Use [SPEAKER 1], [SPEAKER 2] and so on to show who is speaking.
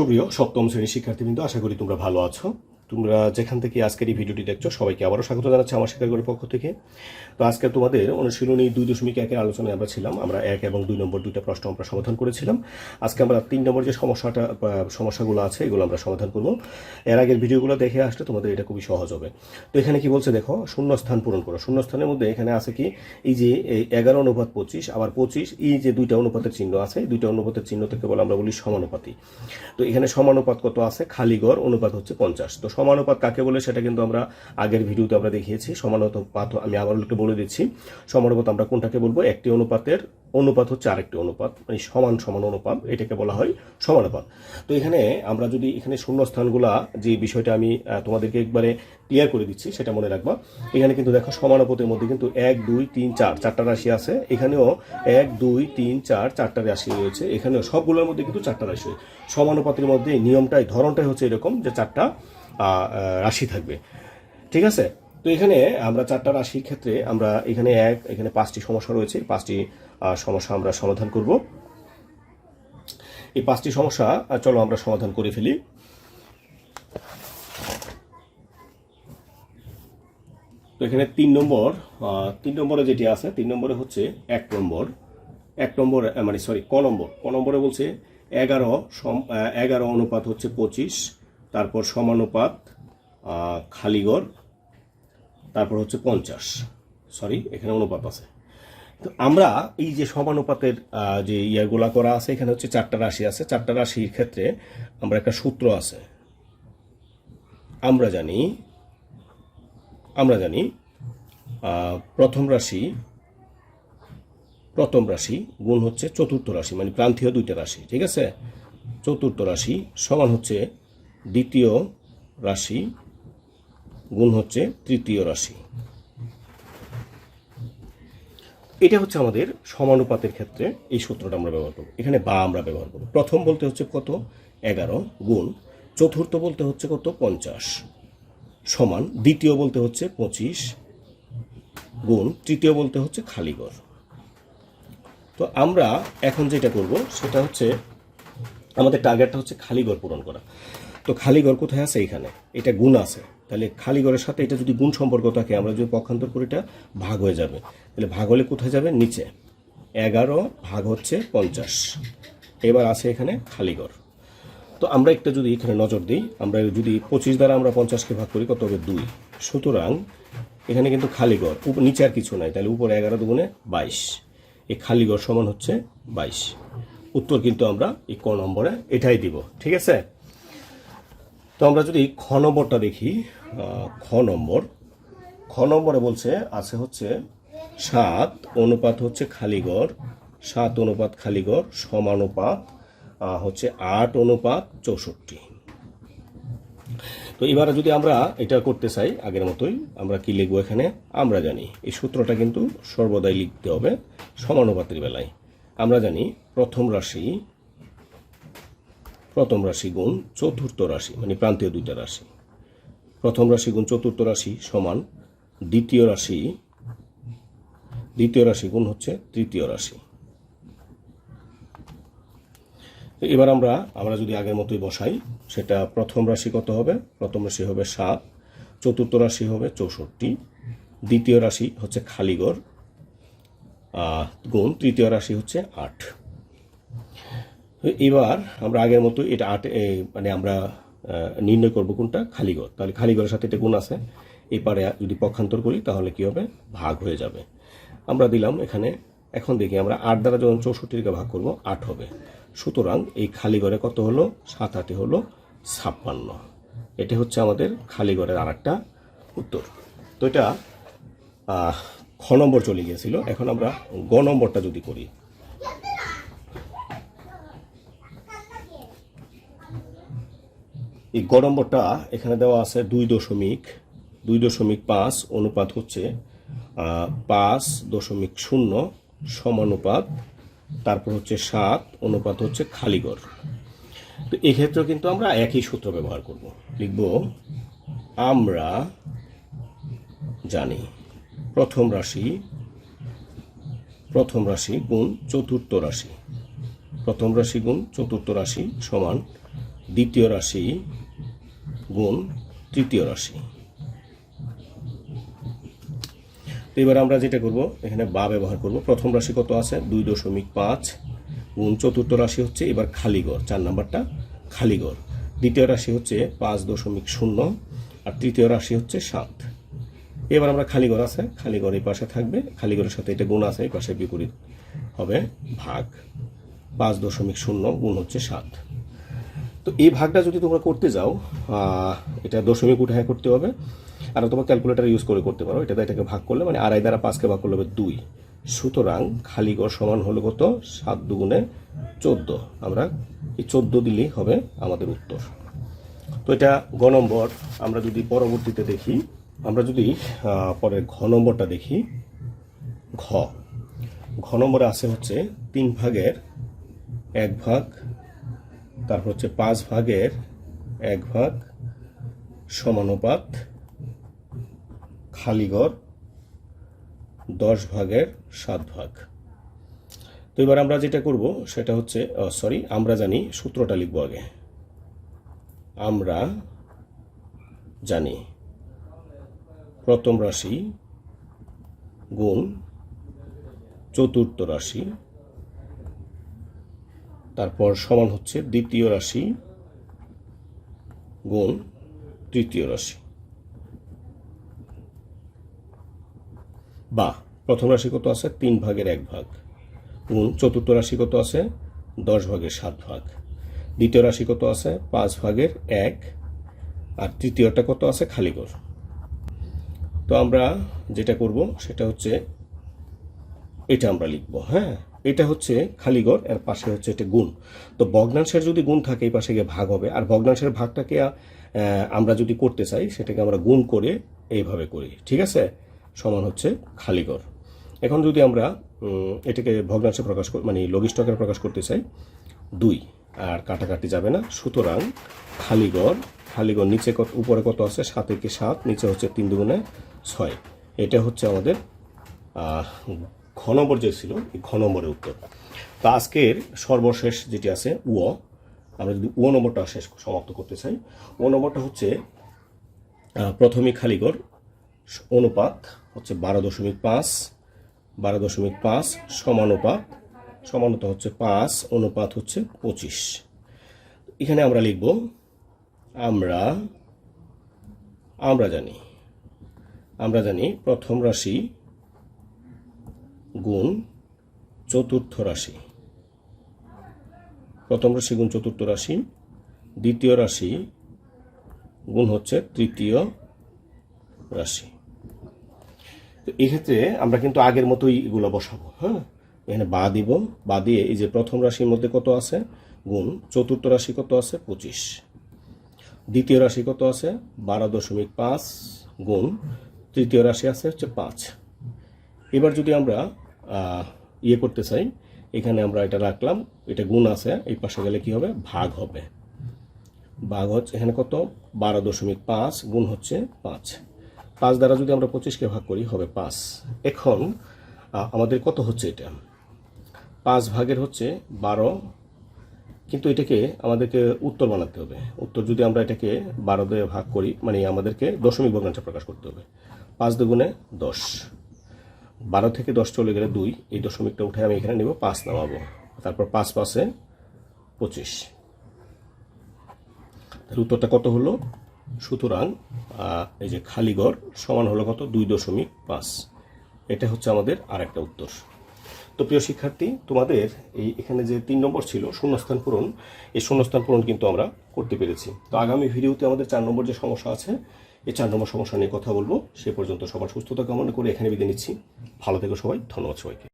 [SPEAKER 1] সুপ্রিয় সপ্তম শ্রেণির শিক্ষার্থীবৃন্দ আশা করি তোমরা ভালো আছো। তোমরা যেখান থেকে আজকের এই ভিডিওটি দেখছ, সবাইকে আবারও স্বাগত জানাচ্ছি আমার শিক্ষাগরের পক্ষ থেকে। তো আজকে তোমাদের অনুশীলনী দুই দশমিক একের আলোচনায় আমরা ছিলাম। আমরা এক এবং দুই নম্বর দুইটা প্রশ্ন আমরা সমাধান করেছিলাম। আজকে আমরা তিন নম্বর যে সমস্যাটা সমস্যাগুলো আছে, এগুলো আমরা সমাধান করব। এর আগের ভিডিওগুলো দেখে আসলে তোমাদের এটা খুবই সহজ হবে। তো এখানে কি বলছে দেখো শূন্য স্থান পূরণ করো। শূন্য স্থানের মধ্যে এখানে আছে কি, এই যে এই এগারো অনুপাত পঁচিশ, আবার পঁচিশ, এই যে দুইটা অনুপাতের চিহ্ন আছে দুইটা অনুপাতের চিহ্ন থেকে বলে আমরা বলি সমানুপাতি। তো এখানে সমানুপাত কত আছে, খালি গড় অনুপাত হচ্ছে পঞ্চাশ। তো সমানুপাত কাকে বলে সেটা কিন্তু আমরা আগের ভিডিওতে আমরা দেখিয়েছি। সমানুপাত আমি আবার একটু বলে দিচ্ছি। সমানুপাত আমরা কোনটাকে বলব? একটি অনুপাতের অনুপাত হচ্ছে আরেকটি অনুপাত মানে সমান সমান অনুপাত, এটাকে বলা হয় সমানুপাত। তো এখানে আমরা যদি এখানে শূন্যস্থানগুলা যে বিষয়টা আমি তোমাদেরকে একবারে ক্লিয়ার করে দিচ্ছি, সেটা মনে রাখবা। এখানে কিন্তু দেখো সমানুপাতের মধ্যে কিন্তু এক, দুই, তিন, চার, চারটা রাশি আছে। এখানেও এক, দুই, তিন, চার, চারটা রাশি রয়েছে। এখানেও সবগুলোর মধ্যে কিন্তু চারটা রাশি। সমানুপাতের মধ্যে নিয়মটাই, ধরনটাই হচ্ছে এরকম যে চারটা রাশি থাকবে। ঠিক আছে? তো এখানে আমরা চারটা রাশির ক্ষেত্রে আমরা এখানে এক, এখানে পাঁচটি সমস্যা রয়েছে। পাঁচটি সমস্যা আমরা সমাধান করব। এই পাঁচটি সমস্যা চলো আমরা সমাধান করে ফেলি। তো এখানে তিন নম্বর তিন নম্বরে যেটি আছে, তিন নম্বরে হচ্ছে এক নম্বর। এক নম্বর মানে সরি, ক নম্বর। ক নম্বরে বলছে এগারো সম এগারো অনুপাত হচ্ছে পঁচিশ। তারপর সমানুপাত খালিগড়, তারপর হচ্ছে পঞ্চাশ। সরি এখানে অনুপাত আছে। তো আমরা এই যে সমানুপাতের যে ইয়ারগুলা করা আছে, এখানে হচ্ছে চারটা রাশি আছে। চারটা রাশির ক্ষেত্রে আমরা একটা সূত্র আছে। আমরা জানি আমরা জানি প্রথম রাশি প্রথম রাশি গুণ হচ্ছে চতুর্থ রাশি মানে প্রান্তীয় দুইটা রাশি, ঠিক আছে? চতুর্থ রাশি সমান হচ্ছে দ্বিতীয় রাশি, গুণ হচ্ছে তৃতীয় রাশি। এটা হচ্ছে আমাদের সমানুপাতের ক্ষেত্রে এই সূত্রটা আমরা ব্যবহার করব। এখানে বা আমরা ব্যবহার করব। প্রথম বলতে হচ্ছে কত? এগারো, গুণ। চতুর্থ বলতে হচ্ছে কত? পঞ্চাশ। সমান। দ্বিতীয় বলতে হচ্ছে পঁচিশ, গুণ। তৃতীয় বলতে হচ্ছে খালিগড় তো আমরা এখন যেটা করব, সেটা হচ্ছে আমাদের টার্গেটটা হচ্ছে খালিগড় পূরণ করা। তো খালিগড় কোথায় আছে এখানে এটা গুণ আছে। তাহলে খালিগড়ের সাথে এটা যদি গুণ সম্পর্ক থাকে, আমরা যদি পক্ষান্তর করি, এটা ভাগ হয়ে যাবে। তাহলে ভাগ হলে কোথায় যাবে? নিচে। এগারো ভাগ হচ্ছে পঞ্চাশ। এবার আছে এখানে খালিগড় তো আমরা একটা যদি এখানে নজর দিই, আমরা যদি পঁচিশ দ্বারা আমরা পঞ্চাশকে ভাগ করি, কত হবে? দুই। সুতরাং এখানে কিন্তু খালিগড় উপ- নিচে আর কিছু নাই। তাহলে উপরে এগারো দুগুণে বাইশ। এই খালিগড় সমান হচ্ছে বাইশ। উত্তর কিন্তু আমরা এই ক নম্বরে এটাই দিব। ঠিক আছে? তো আমরা যদি খ নম্বরটা দেখি খ নম্বর। খ নম্বরে বলছে, আছে হচ্ছে সাত অনুপাত হচ্ছে খালিগড়, সাত অনুপাত খালিগড় সমানুপাত হচ্ছে আট অনুপাত চৌষট্টি। তো এবারে যদি আমরা এটা করতে চাই আগের মতোই, আমরা কি লিখব এখানে? আমরা জানি। এই সূত্রটা কিন্তু সর্বদাই লিখতে হবে সমানুপাতের বেলায়। আমরা জানি প্রথম রাশি প্রথম রাশি গুণ চতুর্থ রাশি মানে প্রান্তীয় দুইটা রাশি। প্রথম রাশি গুণ চতুর্থ রাশি সমান দ্বিতীয় রাশি দ্বিতীয় রাশি গুণ হচ্ছে তৃতীয় রাশি। এবার আমরা আমরা যদি আগের মতোই বসাই, সেটা প্রথম রাশি কত হবে? প্রথম রাশি হবে সাত, চতুর্থ রাশি হবে চৌষট্টি, দ্বিতীয় রাশি হচ্ছে খালিগড় গুণ তৃতীয় রাশি হচ্ছে আট। এবার আমরা আগের মতো এটা আট মানে আমরা নির্ণয় করব কোনটা? খালিগড় তাহলে খালিগড়ের সাথে এটা গুণ আছে। এপারে যদি পক্ষান্তর করি, তাহলে কি হবে? ভাগ হয়ে যাবে। আমরা দিলাম এখানে, এখন দেখি আমরা আট দ্বারা যখন চৌষট্টিকে ভাগ করব, আট হবে। সুতরাং এই খালিগড়ে কত হলো? সাত আটে হলো ছাপ্পান্ন। এটা হচ্ছে আমাদের খালিগড়ের আর একটা উত্তর। তো এটা খ নম্বর চলে গিয়েছিল। এখন আমরা গ নম্বরটা যদি করি এই গ নম্বরটা এখানে দেওয়া আছে দুই দশমিক দুই দশমিক পাঁচ অনুপাত হচ্ছে পাঁচ দশমিক শূন্য সমানুপাত, তারপর হচ্ছে সাত অনুপাত হচ্ছে খালিগড়। তো এক্ষেত্রেও কিন্তু আমরা একই সূত্র ব্যবহার করব। লিখব, আমরা জানি, প্রথম রাশি প্রথম রাশি গুণ চতুর্থ রাশি। প্রথম রাশি গুণ চতুর্থ রাশি সমান দ্বিতীয় রাশি গুণ তৃতীয় রাশি। তো এবার আমরা যেটা করব, এখানে বা ব্যবহার করব। প্রথম রাশি কত আছে? দুই দশমিক পাঁচ। গুণ চতুর্থ রাশি হচ্ছে এবার খালিগড় চার নাম্বারটা খালিগড় দ্বিতীয় রাশি হচ্ছে পাঁচ দশমিক শূন্য আর তৃতীয় রাশি হচ্ছে সাত। এবার আমরা খালিগড় আছে খালিগড় এই পাশে থাকবে খালিগড়ের সাথে এটা গুণ আছে, এই পাশে বিপরীত হবে ভাগ। পাঁচ দশমিক শূন্য গুণ হচ্ছে সাত। তো এই ভাগটা যদি তোমরা করতে যাও এটা দশমিক উঠায় করতে হবে। আর তোমার ক্যালকুলেটার ইউজ করে করতে পারো। এটা এটাকে ভাগ করলে মানে আড়াই দ্বারা পাঁচকে ভাগ করলে হবে দুই। সুতরাং খালি গড় সমান হলো কত? সাত দুগুণে চোদ্দ। আমরা এই চোদ্দ দিলেই হবে আমাদের উত্তর। তো এটা গ নম্বর। আমরা যদি পরবর্তীতে দেখি, আমরা যদি পরে ঘ নম্বরটা দেখি। ঘ। ঘ নম্বরে আছে হচ্ছে তিন ভাগের এক ভাগ তারপর হচ্ছে পাঁচ ভাগের এক ভাগ সমানুপাত খালিগড় দশ ভাগের সাত ভাগ। তো এবার আমরা যেটা করব সেটা হচ্ছে সরি আমরা জানি সূত্রটা লিখব আগে। আমরা জানি প্রথম রাশি গুণ চতুর্থ রাশি তারপর সমান হচ্ছে দ্বিতীয় রাশি গুণ তৃতীয় রাশি। বা, প্রথম রাশি কত আছে? তিন ভাগের এক ভাগ। গুণ, চতুর্থ রাশি কত আছে? দশ ভাগের সাত ভাগ। দ্বিতীয় রাশি কত আছে? পাঁচ ভাগের এক। আর তৃতীয়টা কত আছে? খালিগড় তো আমরা যেটা করব, সেটা হচ্ছে এটা আমরা লিখব হ্যাঁ? এটা হচ্ছে খালিগড়, এর পাশে হচ্ছে এটা গুণ। তো ভগ্নাংশের যদি গুণ থাকে, এই পাশে গিয়ে ভাগ হবে। আর ভগ্নাংশের ভাগটাকে আমরা যদি করতে চাই, সেটাকে আমরা গুণ করে এইভাবে করি। ঠিক আছে? সমান হচ্ছে খালিগড়। এখন যদি আমরা এটাকে ভগ্নাংশে প্রকাশ মানে লঘিষ্ঠকের প্রকাশ করতে চাই, দুই। আর কাটাকাটি যাবে না। সুতরাং খালিগড় খালিগড় নিচে কত, উপরে কত আছে? সাত একে সাত, নিচে হচ্ছে তিন দুগুণে ছয়। এটা হচ্ছে আমাদের ঘ নম্বর যে ছিল এই ঘ নম্বরের উত্তর। তো আজকের সর্বশেষ যেটি আছে উ আমরা যদি ও নম্বরটা শেষ সমাপ্ত করতে চাই ও নম্বরটা হচ্ছে আহ, প্রথমে খালিগড় অনুপাত হচ্ছে বারো দশমিক পাঁচ বারো দশমিক পাঁচ সমানুপাত সমানুতা হচ্ছে পাঁচ অনুপাত হচ্ছে পঁচিশ। এখানে আমরা লিখব আমরা আমরা জানি আমরা জানি প্রথম রাশি গুণ চতুর্থ রাশি। প্রথম রাশি গুণ চতুর্থ রাশি, দ্বিতীয় রাশি গুণ হচ্ছে তৃতীয় রাশি। তো এক্ষেত্রে আমরা কিন্তু আগের মতোই এগুলো বসাবো হ্যাঁ? এখানে বা দিব, বা দিয়ে এই যে প্রথম রাশির মধ্যে কত আছে? গুণ চতুর্থ রাশি কত আছে? পঁচিশ। দ্বিতীয় রাশি কত আছে? বারো দশমিক পাঁচ গুণ তৃতীয় রাশি আছে হচ্ছে পাঁচ। এবার যদি আমরা ইয়ে করতে চাই, এখানে আমরা এটা রাখলাম, এটা গুণ আছে, এই পাশে গেলে কি হবে? ভাগ হবে। ভাগ হচ্ছে এখানে কত? বারো দশমিক পাঁচ গুণ হচ্ছে পাঁচ। পাঁচ দ্বারা যদি আমরা পঁচিশকে ভাগ করি, হবে পাঁচ। এখন আমাদের কত হচ্ছে এটা? পাঁচ ভাগের হচ্ছে বারো। কিন্তু এটাকে আমাদেরকে উত্তর বানাতে হবে। উত্তর যদি আমরা এটাকে বারো দিয়ে ভাগ করি মানে আমাদেরকে দশমিক ভগ্নাংশ প্রকাশ করতে হবে। পাঁচ দুগুণে দশ। বারো থেকে দশ চলে গেলে দুই, এই দশমিকটা উঠে আমি এখানে নেব, পাঁচ নামাবো। তারপর পাঁচ পাশে পঁচিশ। তাহলে উত্তরটা কত হলো? সুতরাং এই যে খালিগড় সমান হলো কত? দুই দশমিক পাঁচ। এটা হচ্ছে আমাদের আর একটা উত্তর। তো প্রিয় শিক্ষার্থী, তোমাদের এই এখানে যে তিন নম্বর ছিল, শূন্যস্থান পূরণ, এই শূন্যস্থান পূরণ কিন্তু আমরা করতে পেরেছি। তো আগামী ভিডিওতে আমাদের চার নম্বর যে সমস্যা আছে এই চার নম্বর সমস্যা নিয়ে কথা বলব। সে পর্যন্ত সবার সুস্থতা কামনা করে এখানে বিদায় নিচ্ছি। ভালো থেকো সবাই, ধন্যবাদ সবাইকে।